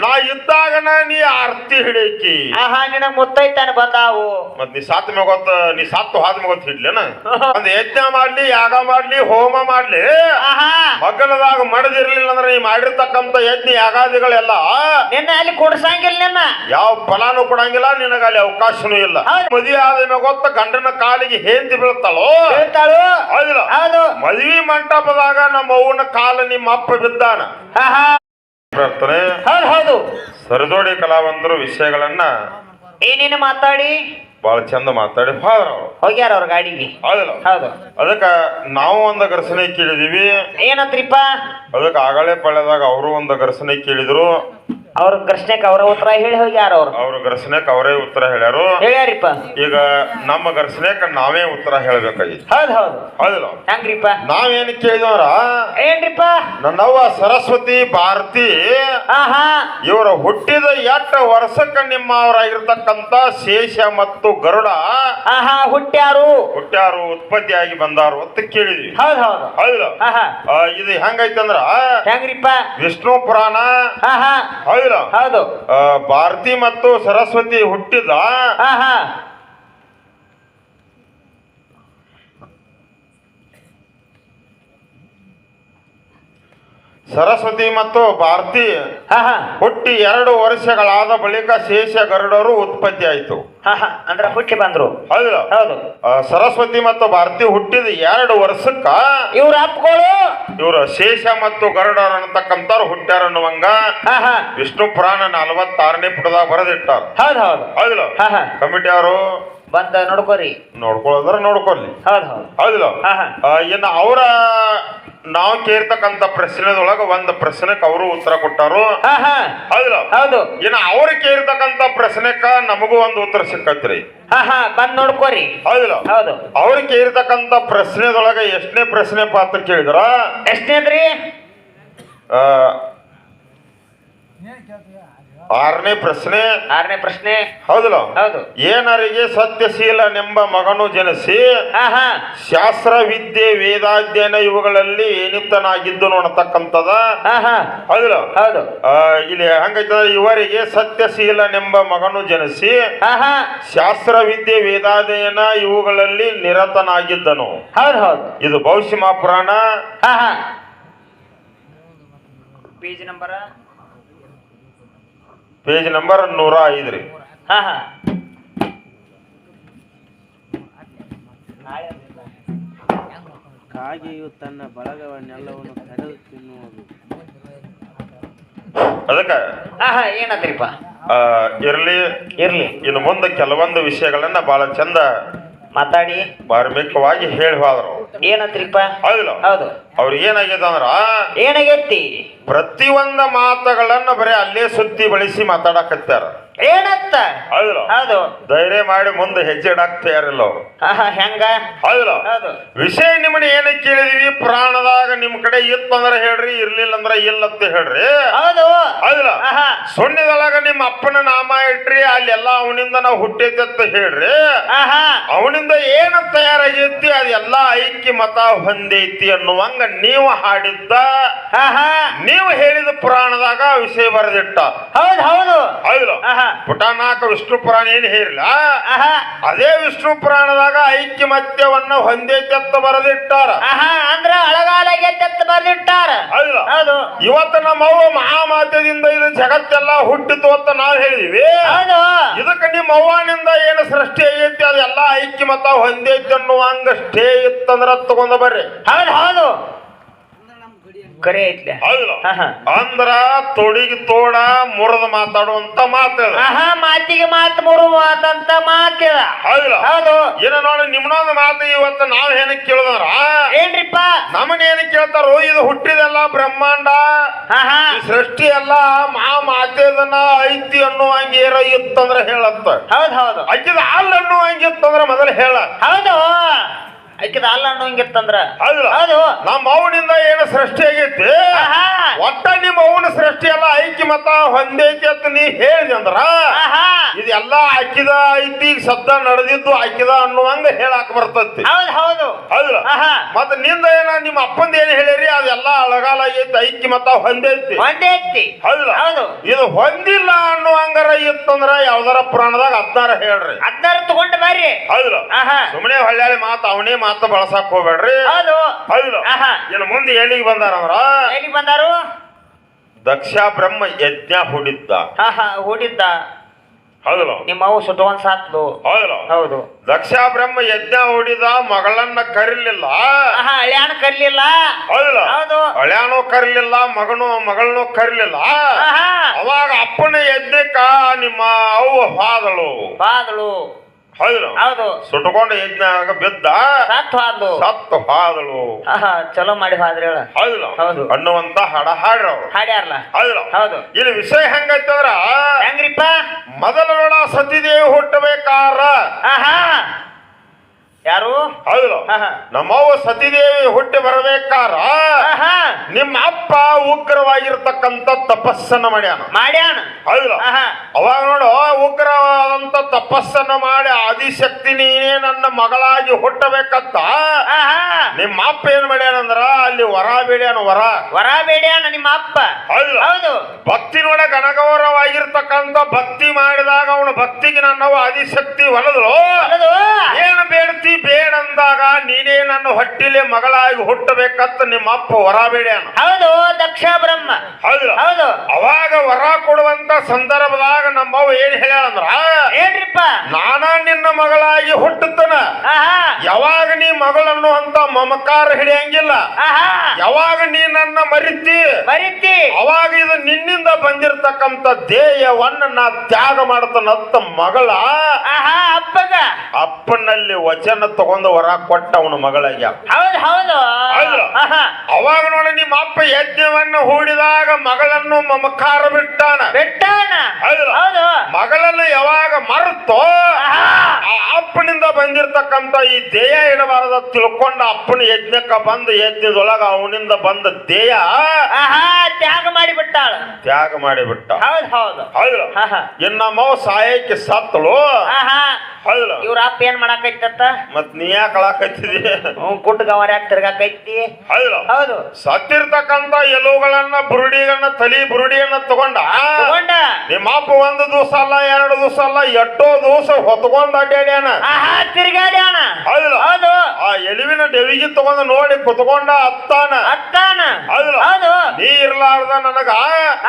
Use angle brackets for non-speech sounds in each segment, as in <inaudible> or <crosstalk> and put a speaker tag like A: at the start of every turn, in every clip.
A: ನಾ ಇದ್ದಾಗನ ನೀ ಆರ್ತಿ ಹಿಡೇಕಿ
B: ಆಹಾ ನಿನ್ನ ಮುತ್ತೈತಾನ ಬಂದಾವು
A: ಮತ್ ನೀ ಸಾತ್ ಮಗೊತ್ತ ನೀ ಸತ್ತು ಹಾದ್ ಮಗೊತ್ ಹಿಡ್ಲೇನ? <laughs> ಒಂದ್ ಯಜ್ಞ ಮಾಡ್ಲಿ ಯಾಗ ಮಾಡ್ಲಿ ಹೋಮ ಮಾಡ್ಲಿ. ಮಗ್ಗಲದಾಗ ಮಡದಿರ್ಲಿಲ್ಲ ಅಂದ್ರೆ ನೀ ಮಾಡಿರ್ತಕ್ಕಂತ ಯಜ್ಞ ಯಾಗಾದಿಗಳೆಲ್ಲ
B: ನಿನ್ನ ಅಲ್ಲಿ ಕೊಡ್ಸಂಗಿಲ್ಲ ನಿನ್ನ.
A: ಯಾವ ಫಲಾನು ಕೊಡಂಗಿಲ್ಲ ನಿನಗ ಅಲ್ಲಿ ಅವಕಾಶನೂ ಇಲ್ಲ. ಮದುವೆ ಆದ ಗೊತ್ತ ಗಂಡನ ಕಾಲಿಗೆ ಹೇಂದಿ ಬೀಳ್ತಾಳೋ?
B: ಹೇಳ್ತಾಳು
A: ಹೌದಿಲ್ಲ. ಮದುವೆ ಮಂಟಪದಾಗ ನಮ್ಮ ಅವನ ಕಾಲ ನಿಮ್ಮ ಅಪ್ಪ ಬಿದ್ದಾನ. ಪ್ರಾರ್ಥನೆ.
B: ಹೌದು ಹೌದು.
A: ಸರಿದೋಡಿ ಕಲಾವಂತರು ವಿಷಯಗಳನ್ನ
B: ಏನೇನು ಮಾತಾಡಿ?
A: ಬಹಳ ಚಂದ ಮಾತಾಡಿ. ಫಾದರ್ ಅವ್ರು.
B: ಹೋಗ್ಯಾರ ಅವ್ರ ಗಾಡಿಗೆ.
A: ಹೌದಲ್ಲ
B: ಹೌದು.
A: ಅದಕ್ಕ ನಾವು ಒಂದು ಘರ್ಷಣೆ ಕೇಳಿದೀವಿ.
B: ಏನಂತ್ರಿಪ್ಪ?
A: ಅದಕ್ಕೆ ಆಗಳೇ ಪಳ್ಳದಾಗ ಅವರು ಒಂದು ಘರ್ಷಣೆ ಕೇಳಿದ್ರು.
B: ಅವ್ರ ಪ್ರಶ್ನೆಗೆ ಅವರ ಉತ್ತರ ಹೇಳಿ ಹೋಗ್ಯಾರ ಅವ್ರು.
A: ಅವ್ರ ಘರ್ಷಣೆಕ್ ಅವರೇ ಉತ್ತರ ಹೇಳ್ಯಾರು.
B: ಹೇಳ್ಯಾರಿಪ್ಪ.
A: ಈಗ ನಮ್ಮ ಘರ್ಷಣೆಕ್ ನಾವೇ ಉತ್ತರ ಹೇಳ್ಬೇಕಾಗಿತ್ತು.
B: ಹೌದು ಹೌದು.
A: ಹೌದಲ್ಲ
B: ಹೆಂಗ್ರಿಪ್ಪ?
A: ನಾವೇನ್ ಕೇಳಿದವ್ರ?
B: ಏನ್ರಿಪ್ಪ?
A: ನನ್ನವ್ವ ಸರಸ್ವತಿ ಭಾರತಿ.
B: ಆಹಾ.
A: ಇವರ ಹುಟ್ಟಿದ ಎಟ್ಟ ವರ್ಷಕ್ಕ ನಿಮ್ಮ ಅವರಾಗಿರ್ತಕ್ಕಂತ ಶೇಷ ಮತ್ತು ಗರುಡ
B: ಆಹಾ ಹುಟ್ಟ್ಯಾರು
A: ಹುಟ್ಟ್ಯಾರು ಉತ್ಪತ್ತಿಯಾಗಿ ಬಂದಾರು ಅಂತ ಕೇಳಿದ್ವಿ.
B: ಹೌದು ಹೌದು.
A: ಹೌದಲ್ಲ
B: ಆಹಾ.
A: ಇದು ಹೆಂಗೈತಂದ್ರ?
B: ಹೆಂಗ್ರಿಪ್ಪ?
A: ವಿಷ್ಣು ಪುರಾಣ.
B: ಆಹಾ.
A: ಹೌದಿಲ್ಲ
B: ಹೌದು
A: ಭಾರತಿ ಮತ್ತು ಸರಸ್ವತಿ ಹುಟ್ಟಿದ
B: ಆಹಾ
A: ಸರಸ್ವತಿ ಮತ್ತು ಭಾರತಿ ಹುಟ್ಟಿ ಎರಡು ವರ್ಷಗಳಾದ ಬಳಿಕ ಶೇಷ ಗರುಡರು ಉತ್ಪತ್ತಿ ಆಯಿತು.
B: ಆಹಾ ಅಂದ್ರ ಹುಟ್ಟಿ ಬಂದ್ರು.
A: ಹೌದು.
B: ಹೌದು.
A: ಆ, ಸರಸ್ವತಿ ಮತ್ತು ಭಾರತಿ ಹುಟ್ಟಿದ ಎರಡು ವರ್ಷಕ್ಕ
B: ಇವ್ರ ಅಪ್ಪಗಳು?
A: ಇವರು ಶೇಷ ಮತ್ತು ಗರುಡರು ಅನ್ನತಕ್ಕಂಥವ್ರು ಹುಟ್ಟ್ಯಾರ ಅನ್ನುವಂಗ ವಿಷ್ಣು ಪುರಾಣ ನಲವತ್ತಾರನೇ ಪುಟದಾಗ ಬರೆದಿಟ್ಟಾರ.
B: ಹೌದು ಹೌದು.
A: ಹೌದಿಲ್ಲ ಕಮಿಟಿ ಅವರು
B: ಬಂದ ನೋಡ್ಕೋರಿ.
A: ನೋಡ್ಕೊಳ್ಳೋದ್ರ ನೋಡ್ಕೊಳ್ಳಿ
B: ಹೌದು ಹೌದು.
A: ಹೌದಿಲ್ಲ?
B: ಆಹಾ
A: ಆ, ಇನ್ನು ಅವರ ನಾವು ಕೇಳ್ತಕ್ಕಂಥ ಪ್ರಶ್ನೆದೊಳಗ ಒಂದು ಪ್ರಶ್ನೆಕ್ ಅವರು ಉತ್ತರ ಕೊಟ್ಟಾರು.
B: ಆಹಾ
A: ಹೌದಿಲ್ಲ?
B: ಹೌದು.
A: ಇನ್ನು ಅವ್ರು ಕೇಳ್ತಕ್ಕಂಥ ಪ್ರಶ್ನೆಕ ನಮಗೂ ಒಂದು ಉತ್ತರ ಸಿಕ್ಕತ್ರಿ.
B: ಬಂದ್ ನೋಡ್ಕೋರಿ.
A: ಹೌದಿಲ್ಲ?
B: ಹೌದು.
A: ಅವ್ರ ಕೇಳ್ತಕ್ಕಂಥ ಪ್ರಶ್ನೆದೊಳಗ ಎಷ್ಟನೇ ಪ್ರಶ್ನೆ ಪಾತ್ರ ಕೇಳಿದ್ರ?
B: ಎಷ್ಟನೇದ್ರಿ?
A: ಆ, ಆರನೇ ಪ್ರಶ್ನೆ.
B: ಆರನೇ ಪ್ರಶ್ನೆ.
A: ಹೌದಲ್ಲ?
B: ಹೌದು.
A: ಏನರಿಗೆ ಸತ್ಯಶೀಲನೆಂಬ ಮಗನು ಜನಿಸಿ
B: ಆಹಾ
A: ಶಾಸ್ತ್ರ ವಿದ್ಯೆ ವೇದಾಧ್ಯಯನ ಇವುಗಳಲ್ಲಿ ಏನಿತ್ತನಾಗಿದ್ದು ನೋಡತಕ್ಕಂಥದ.
B: ಆಹಾ
A: ಹೌದಿಲ್ಲ?
B: ಹೌದು.
A: ಇಲ್ಲಿ ಹಂಗೈತಂದ್ರೆ ಇವರಿಗೆ ಸತ್ಯಶೀಲನೆಂಬ ಮಗನು ಜನಿಸಿ
B: ಆಹಾ
A: ಶಾಸ್ತ್ರ ವಿದ್ಯೆ ವೇದಾಧ್ಯಯನ ಇವುಗಳಲ್ಲಿ ನಿರತನಾಗಿದ್ದನು.
B: ಹೌದು ಹೌದು.
A: ಇದು ಭವಿಷ್ಯ ಮಹಾಪುರಾಣ
B: ಆಹಾ ಪೇಜ್ ನಂಬರ?
A: ಪೇಜ್ ನಂಬರ್ ನೂರ ಐದು
B: ರೀ.
C: ಕಾಗೆಯು ತನ್ನ ಬಳಗವನ್ನೆಲ್ಲವನ್ನು ಕರೆದು ತಿನ್ನುವುದು.
A: ಅದಕ್ಕೆ
B: ಹಾ ಏನಂತ್ರಿಪ್ಪ
A: ಏನತ್ರಿಪ್ಪ ಇರ್ಲಿ.
B: ಇರ್ಲಿ.
A: ಇನ್ನು ಮುಂದೆ ಕೆಲವೊಂದು ವಿಷಯಗಳನ್ನ ಬಹಳ ಚಂದ
B: ಮಾತಾಡಿ.
A: ಮಾರ್ಮಿಕವಾಗಿ ಹೇಳಿ ಹೋದ್ರು.
B: ಏನಂತ್ರಿಪ್ಪ
A: ಹೌದಿಲ್ಲ
B: ಹೌದು.
A: ಅವ್ರಿಗೆ ಏನಾಗ್ಯದ ಅಂದ್ರ
B: ಏನಾಗೈತಿ?
A: ಪ್ರತಿಯೊಂದ ಮಾತುಗಳನ್ನ ಬರೀ ಅಲ್ಲೇ ಸುತ್ತಿ ಬಳಸಿ ಮಾತಾಡಕತ್ತಾರ
B: ಏನಂತ?
A: ಹೌದಿಲ್ಲ
B: ಹೌದು.
A: ಧೈರ್ಯ ಮಾಡಿ ಮುಂದೆ ಹೆಜ್ಜೆ ಇಡಾಕ್ ತಯಾರಿಲ್ಲ ಅವ್ರು.
B: ಆಹಾ ಹೆಂಗ?
A: ಹೌದಿಲ್ಲ
B: ಹೌದು.
A: ವಿಷಯ ನಿಮ್ಮನ್ನ ಏನ ಕೇಳಿದೀವಿ? ಪ್ರಾಣದಾಗ ನಿಮ್ ಕಡೆ ಇತ್ತಂದ್ರ ಹೇಳ್ರಿ ಇರ್ಲಿಲ್ಲ ಅಂದ್ರ ಅಂತ ಹೇಳ್ರಿ.
B: ಹೌದು.
A: ಹೌದಿಲ್ಲ
B: ಆಹಾ
A: ಸೊನ್ನೆದೊಳಗ ನಿಮ್ಮ ಅಪ್ಪನ ನಾಮ ಇಟ್ರಿ ಅಲ್ಲೆಲ್ಲ ಅವನಿಂದ ನಾವು ಹುಟ್ಟೈತಿ ಅಂತ ಹೇಳ್ರಿ.
B: ಆಹಾ
A: ಅವನಿಂದ ಏನ ತಯಾರಾಗೈತಿ ಅದೆಲ್ಲ ಐಕ್ಯ ಮತ ಹೊಂದೈತಿ ಅನ್ನುವಂಗ ನೀವು ಹಾಡಿದ್ದ
B: ಆಹಾ
A: ನೀವು ಹೇಳಿದ ಪುರಾಣದಾಗ ವಿಷಯ ಬರೆದಿಟ್ಟ.
B: ಹೌದು ಹೌದು.
A: ಹೌದು.
B: ಆಹಾ
A: ಪುಟ ನಾಲ್ಕು ವಿಷ್ಣು ಪುರಾಣ ಏನು ಹೇಳಿಲ್ಲ ಅದೇ ವಿಷ್ಣು ಪುರಾಣದಾಗ ಐಕ್ಯಮತ್ಯವನ್ನ ಒಂದೇ ತೆತ್ತ ಬರೆದಿಟ್ಟಾರ.
B: ಅಂದ್ರ ಬರ್ದಿಟ್ಟಾರ.
A: ಹೌದಿಲ್ಲ
B: ಹೌದು.
A: ಇವತ್ತು ನಮ್ಮ ಅವ್ವ ಮಹಾಮಾತೆಯಿಂದ ಇದು ಜಗತ್ತೆಲ್ಲ ಹುಟ್ಟಿತು ಅಂತ ನಾವು ಹೇಳಿದೀವಿ. ಇದಕ್ಕೆ ನಿಮ್ಮ ಅವ್ವನಿಂದ ಏನು ಸೃಷ್ಟಿ ಆಗೈತಿ ಅದೆಲ್ಲ ಐಕ್ಯಮತ ಹೊಂದೈತಿ ಅನ್ನುವಂಗ ಸ್ಟೇ ಇತ್ತಂದ್ರ ತಗೊಂಡ ಬರ್ರಿ.
B: ಹೌದು ಹೌದು. ಕರೆ ಐತ್ಲೆ.
A: ಅಂದ್ರ ತೊಡಿಗೆ ತೋಡ ಮುರಿದ ಮಾತಾಡುವಂತ ಮಾತು.
B: ಆಹಾ ಮಾತಿಗೆ ಮಾತು ಮುರುವಾದಂತ ಮಾತಂತ ಮಾತಿದ
A: ಹೌದಿಲ್ಲ
B: ಹೌದು.
A: ಏನ ನೋಡಿ ನಿಮ್ನೊಂದು ಮಾತು ಇವತ್ತು ನಾವ್ ಏನಕ್ಕೆ ಕೇಳಿದ್ರ
B: ಏನ್ರಿಪ್ಪ?
A: ನಮ್ಮನ್ನ ಏನ್ ಕೇಳ್ತಾರೋ ಇದು ಹುಟ್ಟಿದೆಲ್ಲ ಬ್ರಹ್ಮಾಂಡ. ಈ ಸೃಷ್ಟಿ ಎಲ್ಲ ಮಾ ಮಾತೇದನ್ನ ಐತಿ ಅನ್ನುವಂಗ ಏನೋ ಇತ್ತಂದ್ರ ಹೇಳತ್ತ.
B: ಹೌದು ಹೌದು.
A: ಅನ್ನೋ ಹಾಲ್ ಅನ್ನುವಂಗಿತ್ತಂದ್ರ ಮೊದಲು ಹೇಳ.
B: ಹೌದು. ಆಕಿದ ಅಲ್ಲ ಅನ್ನೋಂಗಿತ್ತಂದ್ರ?
A: ಹೌದಿಲ್ಲ
B: ಹೌದು.
A: ನಮ್ಮ ಅವನಿಂದ ಏನು ಸೃಷ್ಟಿ ಆಗೈತಿ ಒಟ್ಟ ನಿಮ್ಮ ಅವನ ಸೃಷ್ಟಿ ಎಲ್ಲ ಐಕ್ಯ ಮತ ಹೊಂದೈತಿ ಅಂತ ನೀ ಹೇಳಿದೆ ಅಂದ್ರ ಇದೆಲ್ಲ ಹಾಕಿದ ಐತಿ ಸದ್ದ ನಡೆದಿದ್ದು ಹಾಕಿದ ಅನ್ನುವಂಗ ಹೇಳಾಕ ಬರ್ತೈತಿ.
B: ಹೌದು ಹೌದು.
A: ಮತ್ತ ನಿಂದ ಏನ ನಿಮ್ಮ ಅಪ್ಪಂದ ಏನ್ ಹೇಳಿರಿ ಅದೆಲ್ಲ ಅಳಗಾಲ ಐತಿ ಐಕಿ ಮತ್ತ ಹೊಂದೈತಿ.
B: ಹೌದು.
A: ಇದು ಹೊಂದಿಲ್ಲ ಅನ್ನುವಂಗರ ಇತ್ತಂದ್ರ ಯಾವ್ದಾರ ಪುರಾಣದಾಗ ಹದ್ನಾರ ಹೇಳ್ರಿ.
B: ಹತ್ತಾರ ತಗೊಂಡ್ ಬರ್ರಿ.
A: ಹೌದ್ರ
B: ಆಹಾ.
A: ಸುಮ್ಮನೆ ಹೊಳ್ಳಿ ಮಾತು ಅವನೇ ಮಾತು ಬಳಸಾಕ್ ಹೋಗ್ಬೇಡ್ರಿ.
B: ಹೌದು.
A: ಇನ್ನು ಮುಂದೆ ಎಲ್ಲಿಗೆ ಬಂದಾರಂದ್ರ?
B: ಎಲ್ಲಿಗೆ ಬಂದಾರು?
A: ದಕ್ಷ ಬ್ರಹ್ಮ ಯಜ್ಞ ಹೂಡಿದ್ದ.
B: ಹೂಡಿದ್ದ.
A: ಹೌದಲ್ಲ
B: ನಿಮ್ಮ ಅವು ಸಾತ್ಲು
A: ಹೌದಲ್ಲ
B: ಹೌದು
A: ದಕ್ಷ ಬ್ರಹ್ಮ ಯಜ್ಞ ಹೊಡಿದ ಮಗಳನ್ನ ಕರಿಲಿಲ್ಲ.
B: ಆಹಾ ಕರಿಲಿಲ್ಲ.
A: ಹೌದಲ್ಲ
B: ಹೌದು.
A: ಹಳ್ಯಾನೂ ಕರಿಲಿಲ್ಲ ಮಗನು ಮಗಳನ್ನು ಕರಿಲಿಲ್ಲ. ಅವಾಗ ಅಪ್ಪನ ಯಜ್ಞಕ್ಕ ನಿಮ್ಮ ಅವು ಬಾದಳು.
B: ಬಾದಳು.
A: ಹೌದಲ್ಲ
B: ಹೌದು.
A: ಸುಟ್ಕೊಂಡು ಯಜ್ಞ ಬಿದ್ದ.
B: ಸತ್ ಹಾದ್ಲು.
A: ಸತ್ತು ಹಾದಳು
B: ಆಹಾ ಚಲೋ ಮಾಡಿ ಹಾದ್ರಿ ಹೇಳ.
A: ಹೌದಲ್ಲ
B: ಹೌದು.
A: ಅನ್ನುವಂತ ಹಾಡ ಹಾಡ್ರ
B: ಹಾಡ್ಯಾರಲ್ಲ.
A: ಹೌದಲ್ಲ
B: ಹೌದು.
A: ಇಲ್ಲಿ ವಿಷಯ ಹೆಂಗೈತಂದ್ರ
B: ಹೆಂಗ್ರಿಪ್ಪ?
A: ಮೊದಲ ನೋಡ ಸತಿದೇವಿ ಹುಟ್ಟಬೇಕಾರ
B: ಆಹಾ. ಯಾರು? ಹೌದು.
A: ನಮ್ಮವ್ವ ಸತಿದೇವಿ ಹುಟ್ಟಿ ಬರಬೇಕಾರ ನಿಮ್ಮ ಅಪ್ಪ ಉಗ್ರವಾಗಿರ್ತಕ್ಕಂಥ ತಪಸ್ಸನ್ನ ಮಾಡ್ಯಾನ. ಮಾಡ್ಯಾನ.
B: ಹೌದು.
A: ಅವಾಗ ನೋಡು ಉಗ್ರವಾದಂತ ತಪಸ್ಸನ್ನ ಮಾಡಿ ಆದಿಶಕ್ತಿ ನೀನೇ ನನ್ನ ಮಗಳಾಗಿ ಹುಟ್ಟಬೇಕಂತ. ನಿಮ್ಮ ಅಪ್ಪ ಏನ್ ಮಾಡ್ಯಾನಂದ್ರ ಅಲ್ಲಿ ವರ ಬೇಡ್ಯಾನ ವರ.
B: ವರ ಬೇಡ್ಯಾನ ನಿಮ್ಮ ಅಪ್ಪ. ಹೌದು.
A: ಭಕ್ತಿ ನೋಡ ಗಣಗೌರವಾಗಿರ್ತಕ್ಕಂತ ಭಕ್ತಿ ಮಾಡಿದಾಗ ಅವನು ಭಕ್ತಿಗೆ ನನ್ನವ ಆದಿಶಕ್ತಿ ಒಲದಳು
B: ಹೌದು
A: ಏನು ಬೇಡ್ತಿ ಬೇಡಂದಾಗ ನೀನೇ ನನ್ನ ಹೊಟ್ಟಿಲೆ ಮಗಳಾಗಿ ಹುಟ್ಟಬೇಕಂತ ನಿಮ್ಮ ಅಪ್ಪ ವರ ಬೇಡ್ಯಾನ.
B: ಹೌದು ದಕ್ಷ ಬ್ರಹ್ಮ.
A: ಹೌದು.
B: ಹೌದು.
A: ಅವಾಗ ವರ ಕೊಡುವಂತ ಸಂದರ್ಭದಾಗ ನಮ್ಮವ್ವ ಏನ್ ಹೇಳ್ಯಾಳಂದ್ರ
B: ಏನ್ರಿಪ್ಪ?
A: ನಾನ ನಿನ್ನ ಮಗಳಾಗಿ ಹುಟ್ಟುತ್ತನ. ಯಾವಾಗ ನೀ ಮಗಳನ್ನು ಅಂತ ಮಮಕಾರ ಹಿಡಿಯಂಗಿಲ್ಲ. ಯಾವಾಗ ನೀ ನನ್ನ ಮರಿತಿ
B: ಮರಿತಿ.
A: ಅವಾಗ ಇದು ನಿನ್ನಿಂದ ಬಂದಿರತಕ್ಕಂತ ಧ್ಯೇಯವನ್ನ ನಾ ತ್ಯಾಗ ಮಾಡತನತ್ತ ಮಗಳ.
B: ಆಹಾ. ಅಪ್ಪಗ.
A: ಅಪ್ಪನಲ್ಲಿ ವಚನ ತಗೊಂಡು ವರ ಕೊಟ್ಟ ಅವನ ಮಗಳಿಗೆ.
B: ಹೌದು ಹೌದು.
A: ಅವಾಗ ನೋಡಿ ನಿಮ್ಮ ಅಪ್ಪ ಯಜ್ಞವನ್ನು ಹೂಡಿದಾಗ ಮಗಳನ್ನು ಮಮಕಾರ ಬಿಟ್ಟಾನ.
B: ಬಿಟ್ಟಾನ.
A: ಹೌದು. ಮಗಳನ್ನು ಯಾವಾಗ ಮರೆತೋ ಅಪ್ಪನಿಂದ ಬಂದಿರತಕ್ಕಂತ ಈ ದೇಯ ಇಡಬಾರದ ತಿಳ್ಕೊಂಡ ಅಪ್ಪನ ಯಜ್ಞಕ್ಕ ಬಂದ ಯಜ್ಞದೊಳಗ ಅವನಿಂದ ಬಂದ ದೇಹ
B: ಆಹಾ ತ್ಯಾಗ ಮಾಡಿ ಬಿಟ್ಟಾಳ
A: ತ್ಯಾಗ ಮಾಡಿಬಿಟ್ಟ.
B: ಹೌದು ಹೌದು.
A: ಹೌದು ಇನ್ನ ನಮ್ಮವ್ ಸಾಯಕ್ಕೆ ಸತ್ತಳು.
B: ಆಹಾ
A: ಹೌದು
B: ಇವ್ರ ಅಪ್ಪ ಏನ್ ಮಾಡಾಕೈತತ್ತ
A: ಮತ್ ನೀ ಯಾಕೆ
B: ಹ್ಞೂ ಕುಟ್ಟು ಗವಾರ ಯಾಕೆ ತಿರ್ಗಾಕೈತಿ?
A: ಹೌದು
B: ಹೌದು.
A: ಸತ್ತಿರ್ತಕ್ಕಂತ ಎಲುಗಳನ್ನ ಬುರುಡಿಗಳನ್ನ ತಲಿ ಬುರುಡಿಯನ್ನ ತಗೊಂಡ?
B: ತಗೊಂಡ.
A: ನಿಮ್ಮ ಅಪ್ಪ ಒಂದು ದಿವಸ ಅಲ್ಲ ಎರಡು ದಿವಸ ಅಲ್ಲ ಎಷ್ಟೋ ದಿವಸ ಹೊತ್ಕೊಂಡ್ ಅಡ್ಡಾಡ್ಯಾನ
B: ಆಹಾ ತಿರ್ಗಾಡ್ಯಾನ
A: ಹೌದು
B: ಹೌದು.
A: ಆ ಎಲುವಿನ ಡೆವಿಗಿ ತಗೊಂಡು ನೋಡಿ ಕುತ್ಕೊಂಡ ಅತ್ತಾನ.
B: ಅತ್ತಾನ.
A: ಹೌದು
B: ಹೌದು.
A: ನೀ ಇರ್ಲಾರ್ದ ನನಗ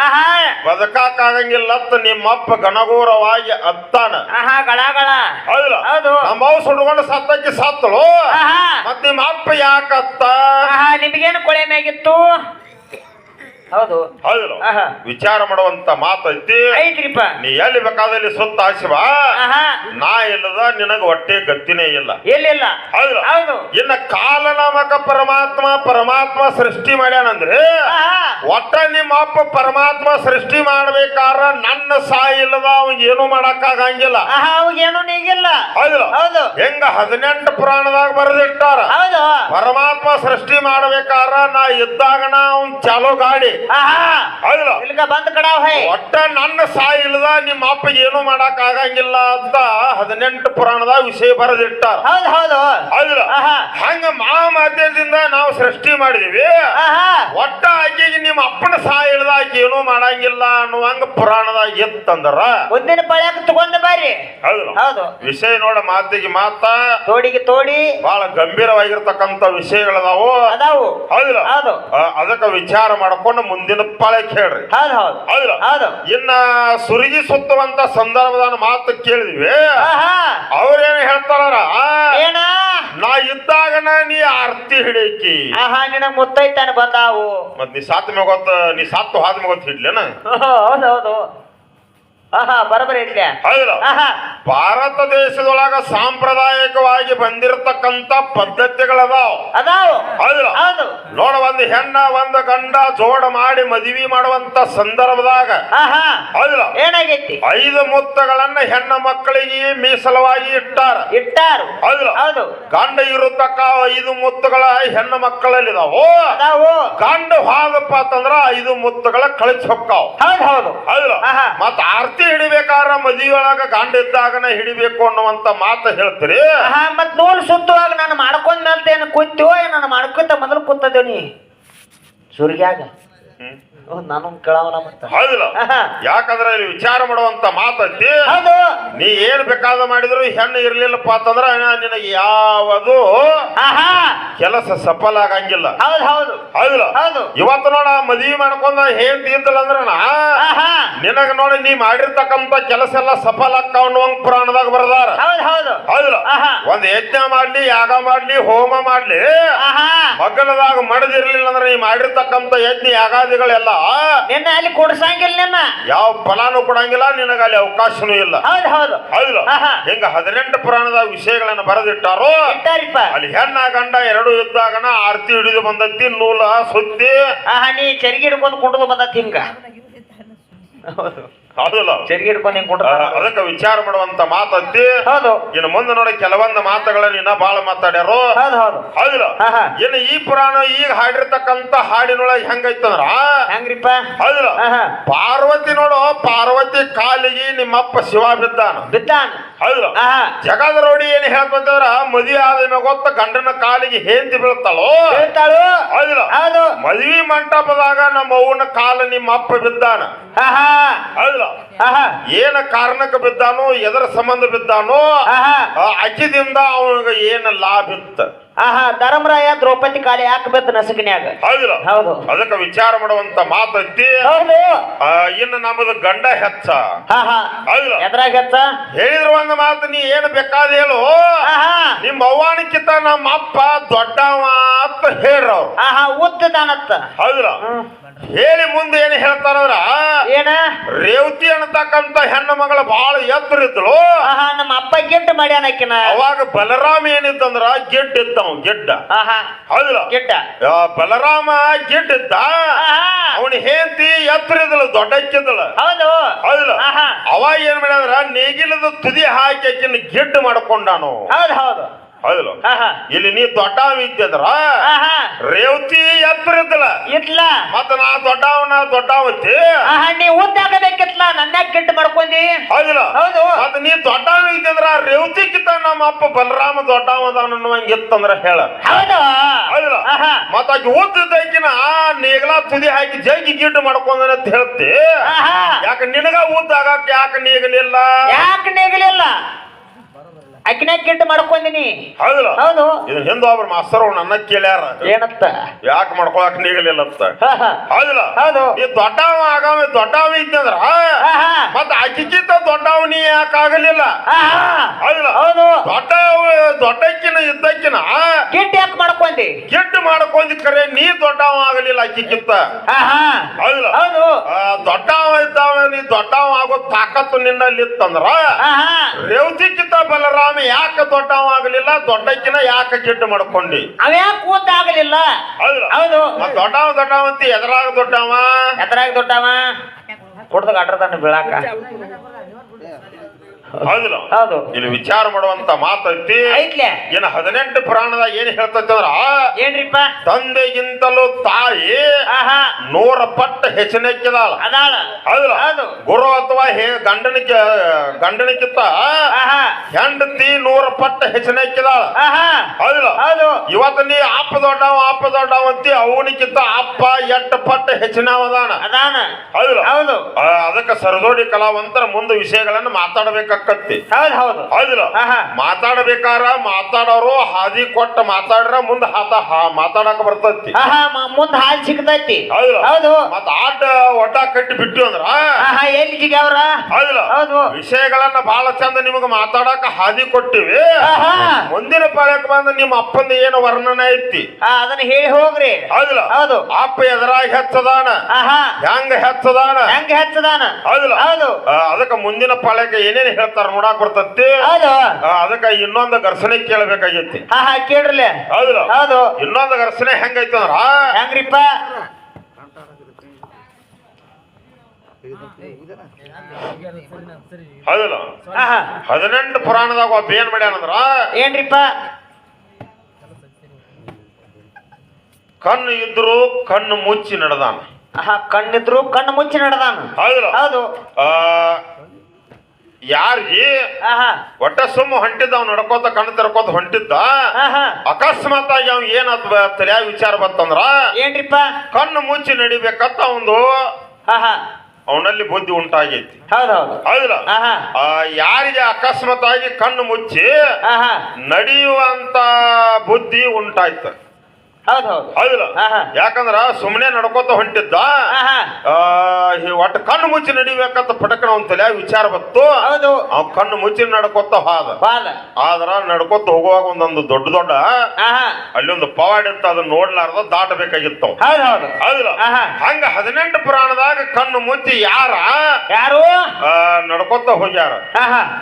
B: ಆಹಾ.
A: ಬದುಕಾಕಾಗಂಗಿಲ್ಲ ಅಂತ ನಿಮ್ಮಪ್ಪ ಗಣಗೂರವಾಗಿ ಅತ್ತಾನ.
B: ಆಹಾ ಗಳ ಗಳ
A: ಹೌದು. ನಮ್ಮವ್ ಸುಡ್ಕೊಂಡು ಸತ್ತಕ್ಕೆ ಸತ್ತಳು.
B: ಆಹಾ.
A: ಮತ್ ನಿಮ್ಮ ಅಪ್ಪ ಯಾಕತ್ತ?
B: ಆಹಾ ನಿಮಗೇನು ಕೊಳೆ ಮ್ಯಾಗಿತ್ತು? ಹೌದು.
A: ಹೌದು. ವಿಚಾರ ಮಾಡುವಂತ ಮಾತೈತಿ.
B: ಐತ್ರಿಪ್ಪ
A: ನೀ ಎಲ್ಲಿ ಬೇಕಾದಲ್ಲಿ ಸುತ್ತ ಹಸಿವ? ನಾ ಇಲ್ಲದ ನಿನಗ ಹೊಟ್ಟೆ ಗತ್ತಿನೇ ಇಲ್ಲ.
B: ಎಲ್ಲಿಲ್ಲ
A: ಹೌದು.
B: ಹೌದು.
A: ಇನ್ನ ಕಾಲನಾಮಕ ಪರಮಾತ್ಮ ಪರಮಾತ್ಮ ಸೃಷ್ಟಿ ಮಾಡ್ಯಾನಂದ್ರೆ ಒಟ್ಟ ನಿಮ್ಮ ಅಪ್ಪ ಪರಮಾತ್ಮ ಸೃಷ್ಟಿ ಮಾಡ್ಬೇಕಾರ ನನ್ನ ಸಾಯ ಇಲ್ಲದ ಅವ್ಗೆ ಏನು ಮಾಡಕ್ಕಾಗಂಗಿಲ್ಲ
B: ಅವಾಗೇನು ನೀಗಿಲ್ಲ.
A: ಹೌದು.
B: ಹೌದು.
A: ಹೆಂಗ ಹದಿನೆಂಟು ಪುರಾಣದಾಗ ಬರೆದಿಟ್ಟಾರ. ಪರಮಾತ್ಮ ಸೃಷ್ಟಿ ಮಾಡ್ಬೇಕಾರ ನಾ ಇದ್ದಾಗ ನಾ ಅವ್ನ್ ಚಾಲೋ ಗಾಡಿ. ಹೌದು.
B: ಇಲ್ಗ ಬಂದ್ ಕಡಾವ್ ಹೈ.
A: ಒಟ್ಟ ನನ್ನ ಸಾಯಿ ಇಲ್ಲದ ನಿಮ್ಮ ಅಪ್ಪ ಏನು ಮಾಡಕ್ ಆಗಂಗಿಲ್ಲ ಅಂತ ಹದಿನೆಂಟು ಪುರಾಣದ ವಿಷಯ ಬರೆದಿಟ್ಟಾರ.
B: ಹೌದು ಹೌದು. ಆಹಾ.
A: ಹಂಗ ಮಹಾಮಾಧ್ಯದಿಂದ ನಾವು ಸೃಷ್ಟಿ ಮಾಡಿದೀವಿ. ಒಟ್ಟ ಆಕೆಗೆ ನಿಮ್ಮ ಅಪ್ಪನ ಸಾಯಿ ಇಲ್ಲದ ಆಕೆ ಏನು ಮಾಡಂಗಿಲ್ಲ ಅನ್ನುವಂಗ ಪುರಾಣದಾಗ ಇತ್ತಂದ್ರ.
B: ಒಂದಿನ ಪಳ್ಯಾಕ ತಗೊಂಡ ಬಾರಿ
A: ಹೌದು.
B: ಹೌದು.
A: ವಿಷಯ ನೋಡ ಮಾತಿಗೆ ಮಾತಾ
B: ತೋಡಿಗೆ ತೋಡಿ.
A: ಬಹಳ ಗಂಭೀರವಾಗಿರ್ತಕ್ಕಂಥ ವಿಷಯಗಳದಾವು
B: ಅದಾವು.
A: ಹೌದಿಲ್ಲ?
B: ಹೌದು.
A: ಅದಕ್ಕೆ ವಿಚಾರ ಮಾಡ್ಕೊಂಡು ಮುಂದಿನ ಪಾಳಕ್ಕೆ ಹೇಳ್ರಿ.
B: ಹೌದು ಹೌದು.
A: ಹೌದಿಲ್ಲ?
B: ಹೌದು.
A: ಇನ್ನ ಸುರುಗಿ ಸುತ್ತುವಂತ ಸಂದರ್ಭದ ಮಾತು ಕೇಳಿದ್ವಿ.
B: ಆಹಾ.
A: ಅವ್ರೇನ್ ಹೇಳ್ತಾರ
B: ಏನ?
A: ನಾ ಇದ್ದಾಗನ ನೀ ಆರ್ತಿ ಹಿಡಿಯಕಿ
B: ಆಹಾ ಮುತ್ತೈತಾನ ಬಂದಾವು.
A: ಮತ್ ನೀ ಸಾತ್ ಗೊತ್ತ ನೀ ಸತ್ತು ಮೇ ಗೊತ್ತ ಹಿಡ್ಲೇನ?
B: ಹೌದು ಹೌದು. ಆಹಾ ಬರಬರಿ ಐತ್ಲೆ
A: ಹೌದಿಲ್ಲ.
B: ಆಹಾ.
A: ಭಾರತ ದೇಶದೊಳಗ ಸಾಂಪ್ರದಾಯಿಕವಾಗಿ ಬಂದಿರತಕ್ಕಂತ ಪದ್ಧತಿಗಳದಾವ್.
B: ಅದಾವ.
A: ಹೌದು
B: ಹೌದು.
A: ನೋಡ ಒಂದು ಹೆಣ್ಣ ಒಂದು ಗಂಡ ಜೋಡ ಮಾಡಿ ಮದುವೆ ಮಾಡುವಂತ ಸಂದರ್ಭದಾಗ.
B: ಆಹಾ.
A: ಹೌದು
B: ಏನಾಗೈತಿ?
A: ಐದು ಮುತ್ತಗಳನ್ನ ಹೆಣ್ಣ ಮಕ್ಕಳಿಗೆ ಮೀಸಲವಾಗಿ ಇಟ್ಟಾರ.
B: ಇಟ್ಟಾರ.
A: ಹೌದು
B: ಹೌದು.
A: ಗಂಡ ಇರತಕ್ಕ ಐದು ಮುತ್ತುಗಳ ಹೆಣ್ಣು
B: ಮಕ್ಕಳಲ್ಲಿ
A: ಗಂಡ ಹಾದಪ್ಪ ಅಂತಂದ್ರ ಐದು ಮುತ್ತುಗಳ ಕಳಿಸಿ ಹೊಕ್ಕಾವ್.
B: ಹೌದು ಹೌದು. ಆಹಾ.
A: ಮತ್ತ ಆರ್ತಿ ಆರ್ತಿ ಹಿಡಿಬೇಕಾರ ಮದಿಯೊಳಗ ಗಂಡ ಇದ್ದಾಗನ ಹಿಡಿಬೇಕು ಅನ್ನುವಂತ ಮಾತು ಹೇಳ್ತೀರಿ?
B: ಮತ್ ನೂಲ್ ಸುತ್ತುವಾಗ ನಾನು ಮಾಡ್ಕೊಂಡ್ ಮೇಲೆ ಏನು ಕೂತ್ಯೋ ನಾನು ಮಾಡ್ಕೊತ ಮೊದಲು ಕೂತದೇವ್ ನೀ ಸುರ್ಗ್ಯಾಗ. ಮತ್ತ
A: ಹೌದಿಲ್ಲ. <laughs> ಯಾಕಂದ್ರೆ ಇಲ್ಲಿ ವಿಚಾರ ಮಾಡುವಂತ ಮಾತೈತಿ
B: ಹೌದು.
A: ನೀ ಏನ್ ಬೇಕಾದ ಮಾಡಿದ್ರು ಹೆಣ್ಣು ಇರ್ಲಿಲ್ಲಪ್ಪ ಅಂತಂದ್ರ ನಿನಗೆ ಯಾವುದು
B: ಆಹಾ.
A: ಕೆಲಸ ಸಫಲ ಆಗಂಗಿಲ್ಲ.
B: ಹೌದು ಹೌದು.
A: ಹೌದಿಲ್ಲ.
B: ಹೌದು.
A: ಇವತ್ತು ನೋಡ ಮದ್ವಿ ಮಾಡ್ಕೊಂಡ ಏನ್ ತಿಂತಲ್ಲ ಅಂದ್ರನ
B: ಆಹಾ.
A: ನಿನಗ ನೋಡಿ ನೀ ಮಾಡಿರ್ತಕ್ಕಂತ ಕೆಲಸ ಎಲ್ಲ ಸಫಲ ಆಗ್ತಾವ ಪುರಾಣದಾಗ ಬರದಾರ.
B: ಹೌದು ಹೌದು.
A: ಹೌದಿಲ್ಲ.
B: ಆಹಾ.
A: ಒಂದ್ ಯಜ್ಞ ಮಾಡ್ಲಿ ಯಾಗ ಮಾಡ್ಲಿ ಹೋಮ ಮಾಡ್ಲಿ
B: ಆಹಾ.
A: ಮಗ್ಗಲದಾಗ ಮಡದಿರ್ಲಿಲ್ಲ ಅಂದ್ರೆ ನೀ ಮಾಡಿರ್ತಕ್ಕಂತ ಯಜ್ಞ ಯಾಗಾದಿಗಳೆಲ್ಲ
B: ನಿನ್ನ ಅಲ್ಲಿ ಕೊಡ್ಸಂಗಿಲ್ಲ ನಿನ್ನ.
A: ಯಾವ ಫಲಾನು ಕೊಡಂಗಿಲ್ಲ ನಿನಗ ಅಲ್ಲಿ ಅವಕಾಶನೂ ಇಲ್ಲ.
B: ಹೌದು ಹೌದು.
A: ಹೌದು.
B: ಆಹಾ.
A: ಹಿಂಗ ಹದಿನೆಂಟು ಪುರಾಣದ ವಿಷಯಗಳನ್ನ ಬರೆದಿಟ್ಟಾರೋ ಅಲ್ಲಿ ಹೆಣ್ಣ ಗಂಡ ಎರಡು ಇದ್ದಾಗನ ಆರತಿ ಹಿಡಿದು ಬಂದತ್ತಿ ನೂಲ ಸುತ್ತಿ.
B: ಆಹಾ ನೀ ಚರಿಗೆ ಹಿಡ್ಕೊಂಡು ಕುಂಡದು ಬಂದತ್ತಿ ಹಿಂಗ. ಹೌದು.
A: ಹೌದಿಲ್ಲ?
B: ಹಿಡ್ಕೊಂಡು ಹಿಂಗ್
A: ಅದಕ್ಕೆ ವಿಚಾರ ಮಾಡುವಂತ ಮಾತಂತಿ
B: ಹೌದು.
A: ಇನ್ನು ಮುಂದೆ ನೋಡಿ ಕೆಲವೊಂದು ಮಾತುಗಳನ್ನ ಇನ್ನ ಬಾಳ ಮಾತಾಡ್ಯಾರು.
B: ಹೌದು ಹೌದು.
A: ಹೌದಿಲ್ಲ. ಇನ್ನು ಈ ಪುರಾಣ ಈಗ ಹಾಡಿರ್ತಕ್ಕಂತ ಹಾಡಿನೊಳಗೆ ಹೆಂಗೈತಂದ್ರ?
B: ಹೆಂಗ್ರಿಪ್ಪ?
A: ಹೌದಿಲ್ಲ? ಪಾರ್ವತಿ ನೋಡು ಪಾರ್ವತಿ ಕಾಲಿಗೆ ನಿಮ್ಮಪ್ಪ ಶಿವ ಬಿದ್ದಾನ.
B: ಬಿದ್ದಾನ. ಆಹಾ.
A: ಜಗದ ರೋಡಿ ಏನ್ ಹೇಳ್ಬೇಕಂದ್ರ ಮದುವೆ ಆದ ಗೊತ್ತ ಗಂಡನ ಕಾಲಿಗೆ ಹೇಂತಿ ಬೀಳ್ತಾಳೋ?
B: ಹೇಳ್ತಾಳು
A: ಹೌದಿಲ್ಲ
B: ಹೌದು.
A: ಮದ್ವಿ ಮಂಟಪದಾಗ ನಮ್ಮ ಅವನ ಕಾಲ ನಿಮ್ಮ ಅಪ್ಪ ಬಿದ್ದಾನ? ಹೌದಿಲ್ಲ ಏನ ಕಾರಣಕ್ಕೆ ಬಿದ್ದಾನೋ ಎದರ ಸಂಬಂಧ ಬಿದ್ದಾನೋ ಅಕ್ಕಿದಿಂದ ಅವನಿಗೆ ಏನ ಲಾಭ ಇತ್ತ?
B: ಆಹಾ ಧರ್ಮರಾಯ ದ್ರೌಪದಿ ಕಾಲಿ ಯಾಕೆ ಬಿದ್ದ ನಸಕಿನ್ಯಾಗ?
A: ಹೌದಿಲ್ಲ.
B: ಹೌದು.
A: ಅದಕ್ಕೆ ವಿಚಾರ ಮಾಡುವಂತ ಮಾತೈತಿ
B: ಹೌದು.
A: ಆ, ಇನ್ನು ನಮ್ದು ಗಂಡ ಹೆಚ್ಚ
B: ಆಹಾ.
A: ಹೌದಿಲ್ಲ.
B: ಎದ್ರಾಗ ಹೆಚ್ಚ
A: ಹೇಳಿದ್ರ ಒಂದು ಮಾತು ನೀ ಏನು ಬೇಕಾದ ಹೇಳು.
B: ಆಹಾ.
A: ನಿಮ್ಮ ಅವ್ವಾಣಿಕಿತ ನಮ್ಮ ಅಪ್ಪ ದೊಡ್ಡವ ಅಂತ ಹೇಳ್ರವ್ರು.
B: ಆಹಾ ಉದ್ದದಾನತ್ತ
A: ಹೌದಿಲ್ಲ.
B: ಹ್ಮ್.
A: ಹೇಳಿ ಮುಂದೆ ಏನು ಹೇಳ್ತಾರವ್ರ
B: ಏನ?
A: ರೇವತಿ ಅನ್ನತಕ್ಕಂತ ಹೆಣ್ಣು ಮಗಳ ಬಹಳ ಎತ್ತರ ಇದ್ಳು
B: ನಮ್ಮ ಅಪ್ಪ ಗೆಡ್ಡ ಮಾಡ್ಯಾನ ಆಕಿನ.
A: ಅವಾಗ ಬಲರಾಮ ಏನಿತ್ತಂದ್ರ ಗೆಡ್ಡ ಇದ್ದ ಗಿಡ್ಡ.
B: ಆಹಾ
A: ಹೌದಿಲ್ಲ?
B: ಗೆಡ್ಡ.
A: ಬಲರಾಮ ಗೆಡ್ಡ ಇದ್ದ? ಅವನ ಹೇಂತಿ ಎತ್ತರ ಇದ್ದಳು ದೊಡ್ಡಕ್ಕಿದ್ದಳು
B: ಹೌದು.
A: ಹೌದಿಲ್ಲ?
B: ಅವಾಗ
A: ಅವ ಏನ್ ಮಾಡ್ಯಾದ್ರ ನೇಗಿಲದ ತುದಿ ಹಾಕಿ ಆಕಿನ ಗೆಡ್ಡ ಮಾಡ್ಕೊಂಡಾನು.
B: ಹೌದು ಹೌದು.
A: ಹೌದಿಲ್ಲ? ಇಲ್ಲಿ ನೀ ದೊಡ್ಡವ ಇದ್ದಂದ್ರ ರೇವತಿ ಎತ್ತರ ಇದ್ದಲ್ಲ
B: ಇಟ್ಲ
A: ಮತ್ತ ನಾ ದೊಡ್ಡವನ ದೊಡ್ಡವತಿ
B: ನೀ ಉದ್ದಾಗಬೇಕಿತ್ಲ. ನನ್ನ ಕೆಟ್ಟ ಮಾಡ್ಕೊಂಡಿ.
A: ಹೌದಿಲ್ಲ?
B: ಹೌದು.
A: ಮತ್ತ ನೀ ದೊಡ್ಡವ ಇದ್ದಂದ್ರ ರೇವತಿ ಕಿತ್ತ ನಮ್ಮ ಅಪ್ಪ ಬಲರಾಮ ದೊಡ್ಡವ ಅನ್ನುವಂಗ ಇತ್ತಂದ್ರ ಹೇಳ.
B: ಹೌದು.
A: ಹೌದಿಲ್ಲ? ಮತ್ತ ಆಕಿ ಉದ್ದಕ್ಕಿನ ನೀಗ್ಲಾ ತುದಿ ಹಾಕಿ ಜಗ್ಗಿ ಗಿಡ್ಡ ಮಾಡ್ಕೊಂಡ ಅಂತ ಹೇಳ್ತಿ. ಯಾಕ ನಿನಗ ಉದ್ದಾಗಕ್ ಯಾಕ ನೀಗಲಿಲ್ಲ?
B: ಯಾಕೆ ನೇಗಲಿಲ್ಲ? ಅಕ್ಕಿನ್ಯಾಗ ಗಿಡ್ಡ ಮಾಡ್ಕೊಂಡಿನಿ
A: ಹೌದಿಲ್ಲ?
B: ಹೌದು.
A: ಇದನ್ನ ಹಿಂದ ಒಬ್ರು ಮಾಸ್ತರ್ ನನ್ನ ಕೇಳ್ಯಾರ.
B: ಏನತ್ತ
A: ಯಾಕೆ ಮಾಡ್ಕೊಳಕ್ ನೀಗಲಿಲ್ಲ ಅಂತ. ಹೌದಿಲ್ಲ?
B: ಹೌದು.
A: ಈ ದೊಡ್ಡವ ಆಗಾವ ದೊಡ್ಡವ ಇದ್ದಂದ್ರ ಮತ್ತ ಆಕಿಕಿಂತ ದೊಡ್ಡವ ನೀ ಯಾಕೆ ಆಗಲಿಲ್ಲ?
B: ಆಹಾ
A: ಹೌದಿಲ್ಲ?
B: ಹೌದು.
A: ದೊಡ್ಡವ ದೊಡ್ಡಕ್ಕಿನ ಇದ್ದಕ್ಕಿನ
B: ಗಿಡ್ಡ ಯಾಕೆ ಮಾಡ್ಕೊಂಡಿ
A: ಕೆಟ್ಟು ಮಾಡ್ಕೊಂಡಿ ಕರೆ ನೀ ದೊಡ್ಡವ ಆಗಲಿಲ್ಲ
B: ಆಹಾ
A: ಹೌದಿಲ್ಲ?
B: ಹೌದು.
A: ದೊಡ್ಡವ ಇದ್ದಾವ ನೀ ದೊಡ್ಡವ ಆಗೋ ತಾಕತ್ತು ನಿನ್ನಲ್ಲಿ ಇತ್ತಂದ್ರ
B: ಆಹಾ
A: ರೇವತಿಕ್ಕಿಂತ ಬಲರಾಮ ಯಾಕೆ ದೊಡ್ಡವ ಆಗಲಿಲ್ಲ ದೊಡ್ಡಕ್ಕಿನ ಯಾಕೆ ಕೆಟ್ಟು ಮಾಡ್ಕೊಂಡಿ?
B: ಅವ್ಯಾಕೆ
A: ಹೌದಿಲ್ಲ
B: ಹೌದು.
A: ದೊಡ್ಡವ ದೊಡ್ಡವ ಅಂತ ಎದರಾಗ ದೊಡ್ಡವ?
B: ಎದ್ರಾಗ ದೊಡ್ಡವ? ಕೊಡ್ದಾಗ ಅಡ್ರದಾನ ಬೀಳಾಕ.
A: ಹೌದಿಲ್ಲ?
B: ಹೌದು.
A: ಇಲ್ಲಿ ವಿಚಾರ ಮಾಡುವಂತ ಮಾತೈತಿ.
B: ಐತ್ಲೆ.
A: ಏನ ಹದಿನೆಂಟು ಪ್ರಾಣದ ಏನ್ ಹೇಳ್ತೈತಿ ಅಂದ್ರ
B: ಏನ್ರಿಪ್ಪ?
A: ತಂದೆಗಿಂತಲೂ ತಾಯಿ ನೂರ ಪಟ್ಟ ಹೆಚ್ಚಿನಕ್ಕಿದಾಳ
B: ಅದಾಳ.
A: ಹೌದಿಲ್ಲ? ಗುರು ಅಥವಾ ಹೇ ಗಂಡನಿಗೆ
B: ಗಂಡನಿಕ್ಕಿತ್ತ
A: ಹೆಂಡತಿ ನೂರ ಪಟ್ಟ ಹೆಚ್ಚಿನಕ್ಕಿದಾಳ ಹೌದಿಲ್ಲ?
B: ಹೌದು.
A: ಇವತ್ತು ನೀ ಅಪ್ಪ ದೊಡ್ಡವ ಅಪ್ಪ ದೊಡ್ಡವ ಅಂತಿ ಅವನಿಕ್ಕಿಂತ ಅಪ್ಪ ಎಟ್ಟ ಪಟ್ಟ ಹೆಚ್ಚಿನ
B: ಅದಾನ.
A: ಹೌದಿಲ್ಲ?
B: ಹೌದು.
A: ಅದಕ್ಕೆ ಸರದೋಡಿ ಕಲಾವಂತರ ಮುಂದೆ ವಿಷಯಗಳನ್ನ ಮಾತಾಡಬೇಕಾಕತ್ತಿ
B: ಹೌದು ಹೌದು.
A: ಹೌದಿಲ್ಲ? ಮಾತಾಡಬೇಕಾರ ಮಾತಾಡೋರು ಹಾದಿ ಕೊಟ್ಟ ಮಾತಾಡ್ರ ಮುಂದ ಹಾತ ಹಾ- ಮಾತಾಡಕ ಬರ್ತೈತಿ.
B: ಆಹಾ ಮ- ಮುಂದ್ ಹಾಲ್ ಸಿಗ್ತೈತಿ.
A: ಹೌದಿಲ್ಲ?
B: ಹೌದು.
A: ಮತ್ತ ಆಟ ಒಟ್ಟ ಕಟ್ಟಿ ಬಿಟ್ಟು ಅಂದ್ರ?
B: ಆಹಾ ಎಲ್ಲಿ ಜಿಗ್ಯಾವ್ರ?
A: ಹೌದಿಲ್ಲ?
B: ಹೌದು.
A: ವಿಷಯಗಳನ್ನ ಬಹಳ ಚಂದ ನಿಮಗ ಮಾತಾಡಕ ಹಾದಿ ಕೊಟ್ಟಿವಿ.
B: ಆಹಾ
A: ಮುಂದಿನ ಪಾಳ್ಯಕ್ಕೆ ಬಂದ ನಿಮ್ಮ ಅಪ್ಪಂದ ಏನು ವರ್ಣನೆ ಐತಿ?
B: ಆ, ಅದನ್ನ ಹೇಳಿ ಹೋಗ್ರಿ.
A: ಹೌದಿಲ್ಲ?
B: ಹೌದು.
A: ಅಪ್ಪ ಎದರಾಗಿ ಹೆಚ್ಚದಾನ
B: ಆಹಾ
A: ಹೆಂಗ ಹೆಚ್ಚದಾನ
B: ಹೆಂಗ ಹೆಚ್ಚದಾನ
A: ಹೌದಿಲ್ಲ?
B: ಹೌದು.
A: ಆ, ಅದಕ್ಕ ಮುಂದಿನ ಪಾಳ್ಯಕ್ಕೆ ಏನೇನ್ ಹೇಳ್ತಾರ ನೋಡಾಕ್ ಬರ್ತೈತಿ.
B: ಹೌದು.
A: ಅದಕ್ಕ ಇನ್ನೊಂದು ಘರ್ಷಣೆ ಕೇಳಬೇಕಾಗೈತಿ.
B: ಆಹಾ ಕೇಳ್ರಲೆ.
A: ಹೌದು.
B: ಹೌದು.
A: ಇನ್ನೊಂದು ಘರ್ಷಣೆ ಹೆಂಗೈತಿ ಅಂದ್ರ
B: ಹೆಂಗ್ರಿಪ್ಪ?
A: ಹೌದಲ್ಲ? ಹದಿನೆಂಟು ಪುರಾಣದಾಗ ಒಬ್ಬ ಏನ್ ಮಾಡ್ಯಾನಂದ್ರ?
B: ಏನ್ರಿಪ್ಪ?
A: ಕಣ್ಣು ಇದ್ರು ಕಣ್ಣು ಮುಚ್ಚಿ ನಡೆದಾನ.
B: ಕಣ್ಣಿದ್ರು ಕಣ್ಣು ಮುಚ್ಚಿ ನಡೆದಾನ. ಹೌದು.
A: ಹೌದು ಯಾರಿಗೆ?
B: ಆಹಾ.
A: ಒಟ್ಟ ಸುಮ್ಮ ಹೊಂಟಿದ್ದ ಅವ್ನು ನಡ್ಕೋತ ಕಣ್ಣು ತರ್ಕೋತ ಹೊಂಟಿದ್ದ? ಅಕಸ್ಮಾತ್ ಆಗಿ ಅವ್ನ್ ಏನಾತ್ ತಲೆಯಾಗ ವಿಚಾರ ಬತ್ತಂದ್ರ
B: ಏನ್ರಿಪ್ಪ?
A: ಕಣ್ಣು ಮುಚ್ಚಿ ನಡಿಬೇಕಂತ
B: ಅವಂದು
A: ಅವನಲ್ಲಿ ಬುದ್ಧಿ ಉಂಟಾಗೈತಿ.
B: ಹೌದು ಹೌದು
A: ಹೌದಲ್ಲ ಯಾರಿಗೆ ಅಕಸ್ಮಾತ್ ಆಗಿ ಕಣ್ಣು ಮುಚ್ಚಿ ನಡೆಯುವಂತ ಬುದ್ಧಿ ಉಂಟಾಯ್ತು. ಹೌದಲ್ಲ. ಯಾಕಂದ್ರ ಸುಮ್ಮನೆ ನಡ್ಕೋತ ಹೊಂಟಿದ್ದ ಒಟ್ಟು ಕಣ್ಣು ಮುಚ್ಚಿ ನಡಿಬೇಕಂತ ಪಟಕನ ಅವನ ವಿಚಾರ ಬತ್ತು ಅವ್ ಕಣ್ಣು ಮುಚ್ಚಿ ನಡ್ಕೋತ ಹಾದ. ಆದ್ರ ನಡ್ಕೋತ ಹೋಗುವಾಗ ಒಂದೊಂದು ದೊಡ್ಡ ದೊಡ್ಡ
B: ಆಹಾ
A: ಅಲ್ಲಿ ಒಂದು ಪವಾಡ ಇತ್ತು ಅದನ್ನ ನೋಡ್ಲಾರ್ದ ದಾಟಬೇಕಾಗಿತ್ತು. ಹೌದಲ್ಲ. ಹಂಗ ಹದಿನೆಂಟು ಪುರಾಣದಾಗ ಕಣ್ಣು ಮುಚ್ಚಿ ಯಾರ?
B: ಯಾರು?
A: ನಡ್ಕೋತ ಹೋಗ್ಯಾರ.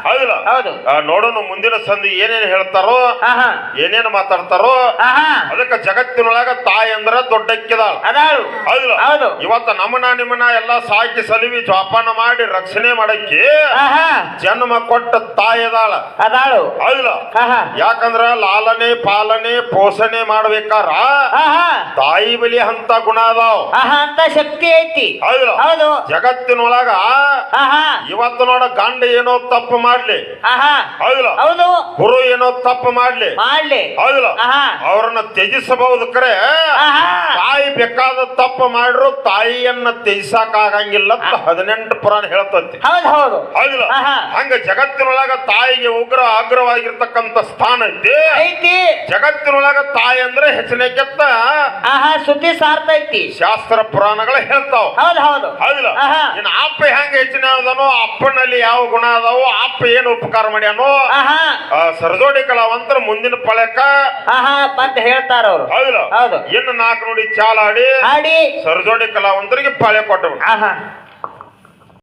A: ಹೌದಲ್ಲ? ನೋಡೋಣ ಮುಂದಿನ ಸಂಧಿ ಏನೇನ್ ಹೇಳ್ತಾರೋ ಏನೇನ್ ಮಾತಾಡ್ತಾರೋ
B: ಅದಕ್ಕೆ
A: ಅದಕ್ಕ ಜಗತ್ತಿನೊಳಗ ತಾಯಿ ಅಂದ್ರ ದೊಡ್ಡಕ್ಕಿದಾಳ.
B: ಅದಾಳು. ಹೌದು.
A: ಇವತ್ತ ನಮ್ಮನ ನಿಮ್ಮನ ಎಲ್ಲಾ ಸಾಕಿ ಸಲಿವಿ ಜೋಪಾನ ಮಾಡಿ ರಕ್ಷಣೆ ಮಾಡಕ್ಕೆ ಜನ್ಮ ಕೊಟ್ಟ ತಾಯಿ ಅದಾಳ.
B: ಅದಾಳು. ಆಹಾ.
A: ಯಾಕಂದ್ರ ಲಾಲನೆ ಪಾಲನೆ ಪೋಷಣೆ ಮಾಡ್ಬೇಕಾರ ತಾಯಿ ಬಲಿ ಅಂತ ಗುಣ ಅದಾವ.
B: ಅಂತ ಶಕ್ತಿ ಐತಿ.
A: ಹೌದು
B: ಹೌದು.
A: ಜಗತ್ತಿನೊಳಗ ಇವತ್ತು ನೋಡ ಗಂಡ ಏನೋ ತಪ್ಪು ಮಾಡ್ಲಿ.
B: ಹೌದು.
A: ಗುರು ಏನೋ ತಪ್ಪು ಮಾಡ್ಲಿ.
B: ಮಾಡ್ಲಿ. ಆಹಾ.
A: ಅವ್ರನ್ನ ತ್ಯಜಿಸಬಹುದು ಕರೆ
B: ಆಹಾ.
A: ತಾಯಿ ಬೇಕಾದ ತಪ್ಪು ಮಾಡ್ರು ತಾಯಿಯನ್ನ ತ್ಯಜಿಸಾಕ ಆಗಂಗಿಲ್ಲ ಅಂತ ಹದಿನೆಂಟು ಪುರಾಣ ಹೇಳ್ತಂತೆ
B: ಹೌದು ಹೌದು.
A: ಹೌದಿಲ್ಲ? ಹಂಗ ಜಗತ್ತಿನೊಳಗ ತಾಯಿಗೆ ಉಗ್ರ ಅಗ್ರವಾಗಿರ್ತಕ್ಕಂಥ ಸ್ಥಾನ ಐತಿ?
B: ಐತಿ.
A: ಜಗತ್ತಿನೊಳಗ ತಾಯಿ ಅಂದ್ರೆ ಹೆಚ್ಚಿನಕ್ಕೆತ್ತ
B: ಆಹಾ ಸುದ್ದಿ ಸಾರ್ಥ ಐತಿ.
A: ಶಾಸ್ತ್ರ ಪುರಾಣಗಳ ಹೇಳ್ತಾವ.
B: ಹೌದು ಹೌದು.
A: ಹೌದಿಲ್ಲ. ಇನ್ನು ಅಪ್ಪ ಹೆಂಗ ಹೆಚ್ಚಿನ ಅದನೋ ಅಪ್ಪನಲ್ಲಿ ಯಾವ ಗುಣ ಅದಾವೋ ಅಪ್ಪ ಏನು ಉಪಕಾರ ಮಾಡ್ಯಾನೋ ಸರಜೋಡಿ ಕಲಾವಂತರ ಮುಂದಿನ ಪಳಕ
B: ಆಹಾ ಅಂತ ಹೇಳ್ತಾರ ಅವ್ರು.
A: ಹೌದಿಲ್ಲ
B: ಹೌದು.
A: ಇನ್ನು ನಾಲ್ಕು ನೋಡಿ ಚಾಲಾಡಿ.
B: ಆಡಿ
A: ಸರ್ಜೋಡಿ ಕಲಾವಂತರಿಗೆ ಪಾಳೆ ಕೊಟ್ಟವು